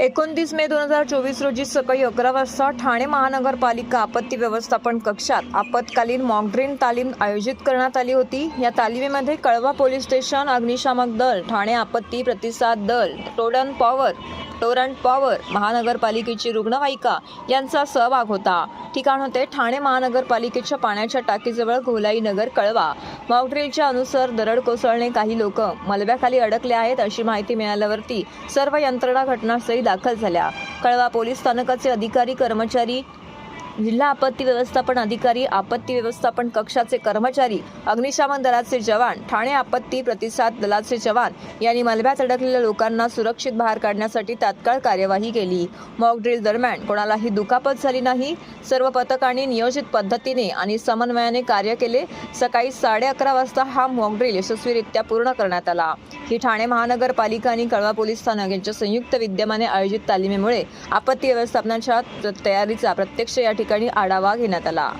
एकोणतीस मे दोन हजार चोवीस रोजी सकाळी अकरा वाजता ठाणे महानगरपालिका आपत्ती व्यवस्थापन कक्षात आपत्कालीन मॉकड्रीन तालीम आयोजित करण्यात आली होती. या तालिमीमध्ये कळवा पोलीस स्टेशन अग्निशामक दल ठाणे आपत्ती प्रतिसाद दल टोडन पॉवर टोरंट पॉवर महानगरपालिकेची रुग्णवाहिका यांचा सहभाग होता. ठिकाण होते ठाणे महानगरपालिकेच्या पाण्याच्या टाकीजवळ घोलाई नगर कळवा. मॉकड्रीलच्या अनुसार दरड कोसळणे काही लोक मलब्याखाली अडकले आहेत अशी माहिती मिळाल्यावरती सर्व यंत्रणा घटनास्थळी दाखल झाल्या. कळवा पोलीस स्थानकाचे अधिकारी कर्मचारी जिल्हा आपत्ती व्यवस्थापन अधिकारी आपत्ती व्यवस्थापन कक्षाचे कर्मचारी अग्निशामक दलाचे जवान ठाणे आपत्ती प्रतिसाद दलाचे जवान यांनी मलब्यात अडकलेल्या लोकांना सुरक्षित बाहेर काढण्यासाठी तात्काळ कार्यवाही केली. मॉकड्रिल दरम्यान कोणालाही दुखापत झाली नाही. सर्व पथकांनी नियोजित पद्धतीने आणि समन्वयाने कार्य केले. सकाळी साडे अकरा वाजता हा मॉकड्रिल यशस्वीरित्या पूर्ण करण्यात आला. ही ठाणे महानगरपालिका आणि कळवा पोलीस स्थानक यांच्या संयुक्त विद्यमाने आयोजित तालिमेमुळे आपत्ती व्यवस्थापनाच्या तयारीचा प्रत्यक्ष या ठिकाणी आढावा घेण्यात आला.